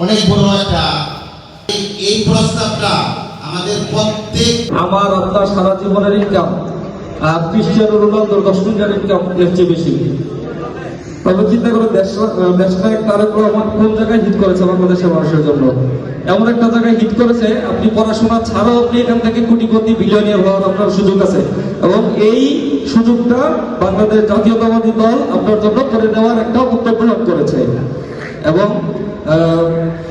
অনেক বড় একটা এই- প্রস্তাবটা আমাদের প্রত্যেক আমার আপনার সারা জীবনের ইনকাম আর ক্রিশ্চিয়ান রোনালদোর দশ মিলিয়ন ইনকাম এর চেয়ে বেশি। তবে চিন্তা করে, দেশ দেশনায়ক তারেক রহমান কোন জায়গায় হিট করেছে বাংলাদেশের মানুষের জন্য? এমন একটা জায়গায় হিট করেছে, আপনি পড়াশোনা ছাড়াও আপনি এখান থেকে কোটিপতি বিলিয়নিয়ার হওয়ার আপনার সুযোগ আছে। এবং এই সুযোগটা বাংলাদেশ জাতীয়তাবাদী দল আপনার জন্য করে দেওয়ার একটা উদ্যোগ গ্রহণ করেছে। এবং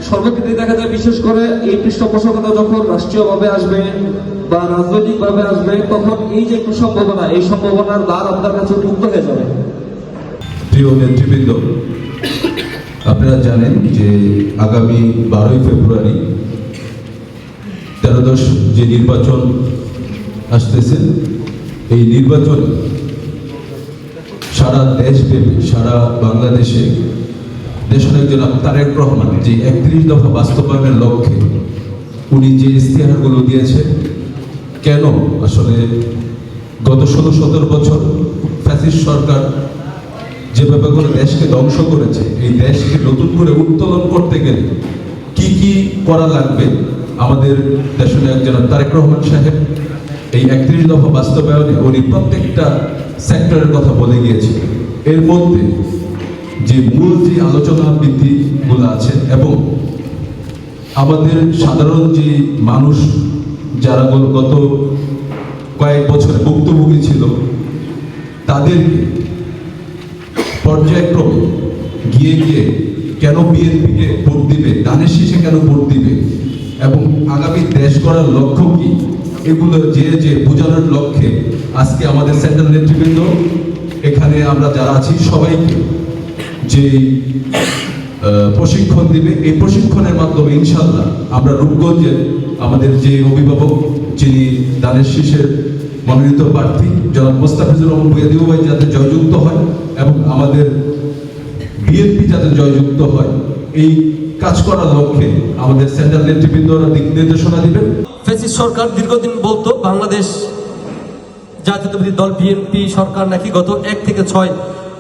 সর্বক্ষেত্রে দেখা যায়, বিশেষ করে এই পৃষ্ঠপোষকতা যখন রাষ্ট্রীয়ভাবে আসবে বা রাজনৈতিকভাবে আসবে, তখন এই যে একটু সম্ভাবনা, এই সম্ভাবনার দ্বার আপনার কাছে মুক্ত হয়ে যাবে। প্রিয় নেতৃবৃন্দ, আপনারা জানেন যে আগামী বারোই ফেব্রুয়ারি তেরোদশ যে নির্বাচন আসতেছে, এই নির্বাচন সারা দেশব্যাপী, সারা বাংলাদেশে দেশনায়ক জনাব তারেক রহমান যে একত্রিশ দফা বাস্তবায়নের লক্ষ্যে উনি যে ইশতেহারগুলো দিয়েছেন, কেন? আসলে গত ষোলো সতেরো বছর ফ্যাসিস্ট সরকার যেভাবে করে দেশকে ধ্বংস করেছে, এই দেশকে নতুন করে উত্তোলন করতে গেলে কি কি করা লাগবে? আমাদের দেশনায়ক জনাব তারেক রহমান সাহেব এই একত্রিশ দফা বাস্তবায়নে উনি প্রত্যেকটা সেক্টরের কথা বলে গিয়েছে এর মধ্যে যে মূল যে আলোচনা বৃদ্ধিগুলো আছে এবং আমাদের সাধারণ যে মানুষ যারা গত কয়েক বছরে ভুক্তভোগী ছিল, তাদেরকে পর্যায়ক্রমে গিয়ে গিয়ে কেন বিএনপিকে ভোট দিবে? দানের শীষে কেন ভোট দিবে? এবং আগামী দেশ করার লক্ষ্য কি? এগুলো যে যে বোঝানোর লক্ষ্যে আজকে আমাদের সেন্ট্রাল নেতৃবৃন্দ, এখানে আমরা যারা আছি সবাইকে যে প্রশিক্ষণ দিবে, এই প্রশিক্ষণের মাধ্যমে ইনশাল্লাহ আমরা রূপগঞ্জের আমাদের যে অভিভাবক, যিনি দানের শীষের মনোনীত প্রার্থী জনাব মোস্তাফিজুর রহমান বৈদিও ভাই যাতে জয়যুক্ত হয় এবং আমাদের বিএনপি যাতে জয়যুক্ত হয়, এই কাজ করার লক্ষ্যে আমাদের সেন্ট্রাল নেতৃবৃন্দরা দিক নির্দেশনা দিবেন। ফেসিস সরকার দীর্ঘদিন বলতো, বাংলাদেশ জাতীয়তাবাদী দল বিএনপি সরকার নাকি গত এক থেকে ছয়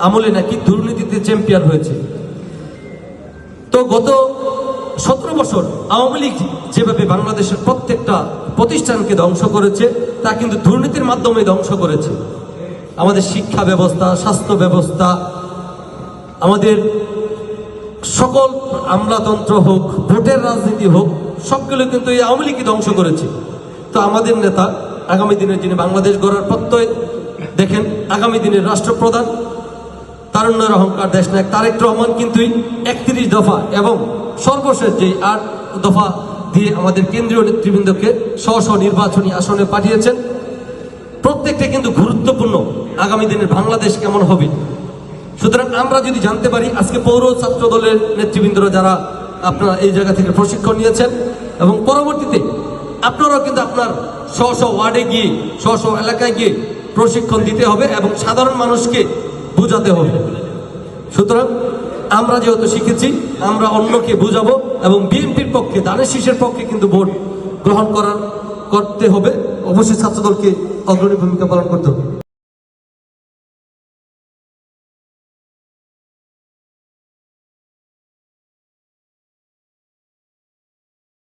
আমলে নাকি দুর্নীতিতে চ্যাম্পিয়ন হয়েছে। তো গত সতেরো বছর আওয়ামী লীগ যেভাবে বাংলাদেশের প্রত্যেকটা প্রতিষ্ঠানকে ধ্বংস করেছে, তা কিন্তু দুর্নীতির মাধ্যমে ধ্বংস করেছে। আমাদের শিক্ষা ব্যবস্থা, স্বাস্থ্য ব্যবস্থা, আমাদের সকল আমলাতন্ত্র হোক, ভোটের রাজনীতি হোক, সবগুলো কিন্তু এই আওয়ামী লীগই ধ্বংস করেছে। তো আমাদের নেতা, আগামী দিনের যিনি বাংলাদেশ গড়ার প্রত্যয়, দেখেন, আগামী দিনের রাষ্ট্রপ্রধান, তারুণ্যের অহংকার দেশ নায়ক তারেক রহমান কিন্তু একত্রিশ দফা এবং সর্বশেষ যে আট দফা দিয়ে আমাদের কেন্দ্রীয় নেতৃবৃন্দকে স্ব স্ব নির্বাচনী আসনে পাঠিয়েছেন, প্রত্যেকটা কিন্তু গুরুত্বপূর্ণ আগামী দিনের বাংলাদেশ কেমন হবে? সুতরাং আমরা যদি জানতে পারি, আজকে পৌর ছাত্র দলের নেতৃবৃন্দরা যারা আপনারা এই জায়গা থেকে প্রশিক্ষণ নিয়েছেন, এবং পরবর্তীতে আপনারাও কিন্তু আপনার স্ব স্ব ওয়ার্ডে গিয়ে স্ব স্ব এলাকায় গিয়ে প্রশিক্ষণ দিতে হবে এবং সাধারণ মানুষকে বোঝাতে হবে। সুতরাং আমরা যেহেতু শিখেছি, আমরা অন্যকে বুঝাবো এবং বিএনপির পক্ষে, দানের শীষের পক্ষে কিন্তু ভোট গ্রহণ করার, করতে হবে। অবশ্যই ছাত্রদলকে অগ্রণী ভূমিকা পালন করতে হবে।